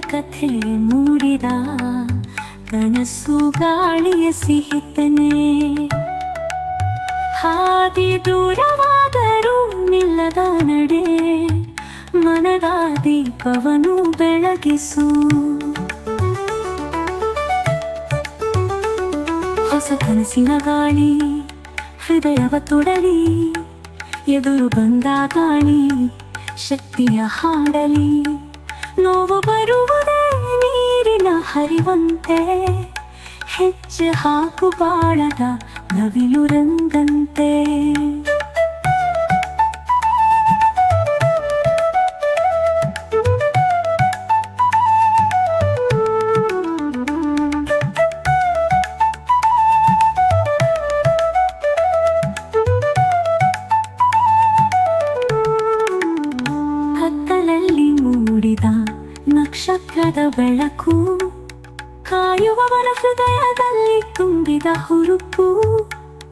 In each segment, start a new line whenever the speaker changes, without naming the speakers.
ಕಥೆ ಮೂಡಿದ ಕನಸು ಗಾಳಿಯ ಸಿಹಿತನೆ. ಹಾದಿ ದೂರವಾದರೂ ನಿಲ್ಲದ ನಡೆ, ಮನದ ದೀಪವನು ಬೆಳಗಿಸು. ಹೊಸ ಕನಸಿನ ಗಾಳಿ, ಹೃದಯವ ತೊಡಲಿ, ಎದುರು ಬಂದ ಗಾಳಿ, ಶಕ್ತಿಯ ಹಾಡಲಿ. ನೋವು ಬರುವುದೇ ನೀರಿನ ಹರಿವಂತೆ. ಹೆಜ್ಜೆ ಹಾಕು ಬಾಳದ ನವಿಲು ರಂಗಂತೆ ನಕ್ಷತ್ರದ ಬೆಳಕು ಕಾಯುವವನ ಹೃದಯದಲ್ಲಿ ತುಂಬಿದ ಹುರುಪು,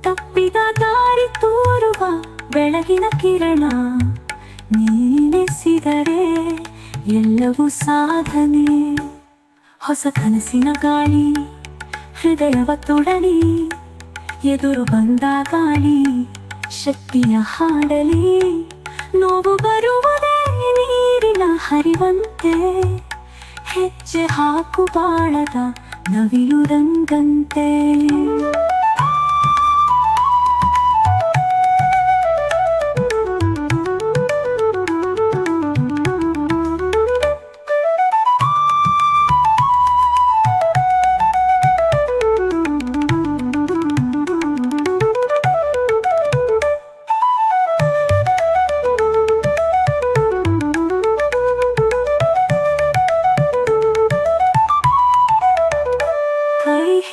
ತಪ್ಪಿದ ದಾರಿ ತೋರುವ ಬೆಳಗಿನ ಕಿರಣ. ನೀನೆಸಿದರೆ ಎಲ್ಲವೂ ಸಾಧನೆ. ಹೊಸ ಕನಸಿನ ಗಾಳಿ, ಹೃದಯವ ತೊಡಲಿ. ಎದುರು ಬಂದ ಗಾಳಿ, ಶಕ್ತಿಯ ಹಾಡಲಿ. ನೋವು ನೀರಿನ ಹರಿವಂತೆ ಹೆಜ್ಜೆ ಹಾಕು ಬಾಳದ ನವಿಲು ರಂಗಂತೆ.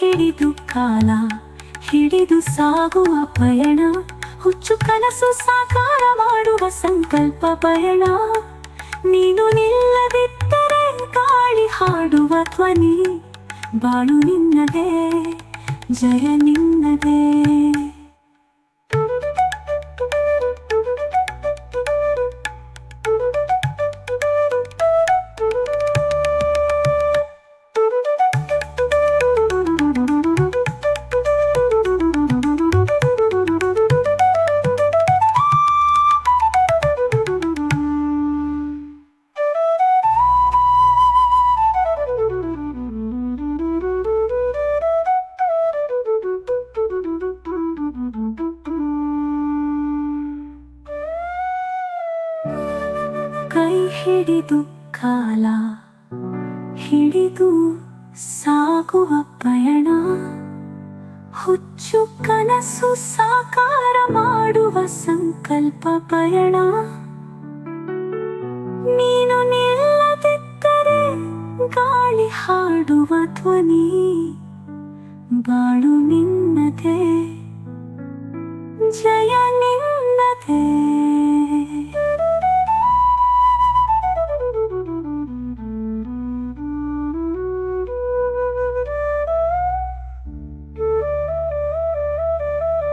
ಹಿಡಿದು ಕಾಲ, ಹಿಡಿದು ಸಾಗುವ ಪಯಣ, ಹುಚ್ಚು ಕನಸು ಸಾಕಾರ ಮಾಡುವ ಸಂಕಲ್ಪ ಪಯಣ. ನೀನು ನಿಲ್ಲದಿದ್ದರೆ ಗಾಳಿ ಹಾಡುವ ಧ್ವನಿ, ಬಾಳು ನಿನ್ನದೇ, ಜಯ ನಿನ್ನದೇ. ಕೈ ಹಿಡಿದು ಕಾಲ, ಹಿಡಿದು ಸಾಗುವ ಪಯಣ, ಹುಚ್ಚು ಕನಸು ಸಾಕಾರ ಮಾಡುವ ಸಂಕಲ್ಪ ಪಯಣ. ನೀನು ನಿಲ್ಲದಿದ್ದರೆ ಗಾಳಿ ಹಾಡುವ ಧ್ವನಿ, ಬಾಳು ನಿನ್ನದೆ, ಜಯ